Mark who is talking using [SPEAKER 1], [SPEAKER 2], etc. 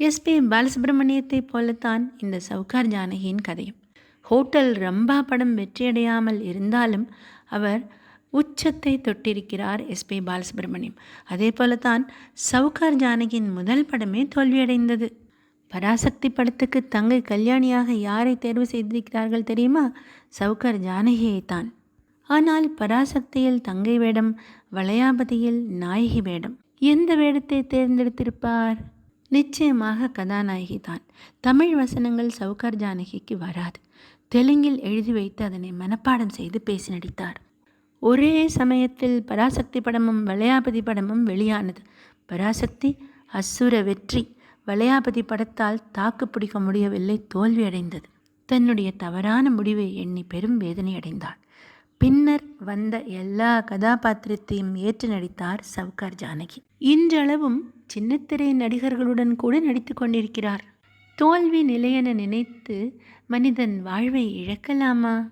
[SPEAKER 1] SP பாலசுப்ரமணியத்தை போலத்தான் இந்த சவுகார் ஜானகியின் கதையும். ஹோட்டல் ரம்பா படம் வெற்றியடையாமல் இருந்தாலும் அவர் உச்சத்தை தொட்டிருக்கிறார் எஸ்பி பாலசுப்ரமணியம். அதே போலத்தான் சவுகார் ஜானகியின் முதல் படமே தோல்வியடைந்தது. பராசக்தி படத்துக்கு தங்கை கல்யாணியாக யாரை தேர்வு செய்திருக்கிறார்கள் தெரியுமா? சவுகார் ஜானகியை தான் ஆனால் பராசக்தியில் தங்கை வேடம் வளையாபதியில் நாயகி வேடம். எந்த வேடத்தை தேர்ந்தெடுத்திருப்பார்? நிச்சயமாக கதாநாயகி தான் தமிழ் வசனங்கள் சவுகார் ஜானகிக்கு வராது. தெலுங்கில் எழுதி வைத்து அதனை மனப்பாடம் செய்து பேசி நடித்தார். ஒரே சமயத்தில் பராசக்தி படமும் வளையாபதி படமும் வெளியானது. பராசக்தி அசுர வெற்றி வளையாபதி படத்தால் தாக்கு பிடிக்க முடியவில்லை தோல்வியடைந்தது. தன்னுடைய தவறான முடிவை எண்ணி பெரும் வேதனை அடைந்தார் பின்னர் வந்த எல்லா கதாபாத்திரத்தையும் ஏற்று நடித்தார் சவுகார் ஜானகி. இன்றளவும் சின்னத்திரை நடிகர்களுடன் கூட நடித்து கொண்டிருக்கிறார். தோல்வி நிலையென நினைத்து மனிதன் வாழ்வை இழக்கலாமா?